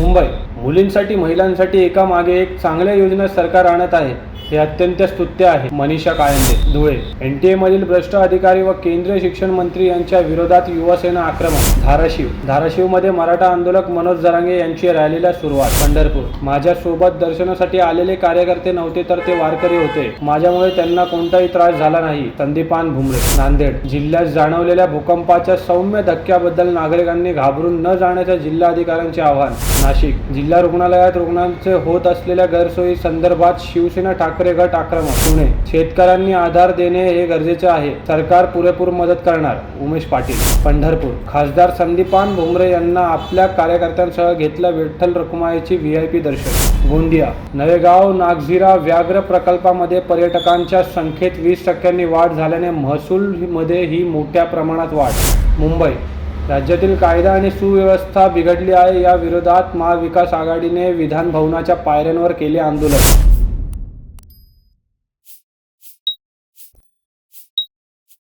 मुंबई. मुलींसाठी महिलांसाठी एका मागे एक चांगल्या योजना सरकार आणत आहे. हे अत्यंत स्तुत्य आहे. मनीषा कायंदे धुळे. एनटीए मधील भ्रष्ट अधिकारी व केंद्रीय शिक्षण मंत्री यांच्या विरोधात युवासेना आक्रमण. धाराशिव. धाराशिवमध्ये मराठा आंदोलक मनोज जरांगे यांची रॅलीला सुरुवात. पंढरपूर. माझ्या सोबत दर्शनासाठी आलेले कार्यकर्ते नव्हते तर ते वारकरी होते. माझ्यामुळे त्यांना कोणताही त्रास झाला नाही. संदीपान भुमरे. नांदेड. जिल्ह्यात जाणवलेल्या भूकंपाच्या सौम्य धक्क्याबद्दल नागरिकांनी घाबरून न जाण्याच्या जिल्हाधिकाऱ्यांचे आवाहन. नाशिक. जिल्हा रुग्णालयात रुग्णांचे होत असलेल्या गैरसोयी संदर्भात शिवसेना ठाकरे गट आक्रमक पुणे. शेतकऱ्यांनी आधार देणे हे गरजेचे आहे. सरकार पुरेपूर मदत करणार उमेश पाटील. पंढरपूर. खासदार संदीपान भुमरे यांना आपल्या कार्यकर्त्यांसह घेतलं विठ्ठल रखुमाईची व्ही आय पी दर्शन. गोंदिया. नवेगाव नागझिरा व्याघ्र प्रकल्पामध्ये पर्यटकांच्या संख्येत वीस टक्क्यांनी वाढ झाल्याने महसूलमध्ये ही मोठ्या प्रमाणात वाढ. मुंबई. राज्यातील कायदा आणि सुव्यवस्था बिघडली आहे या विरोधात महाविकास आघाडीने विधान भवनाच्या पायऱ्यांवर केले आंदोलन.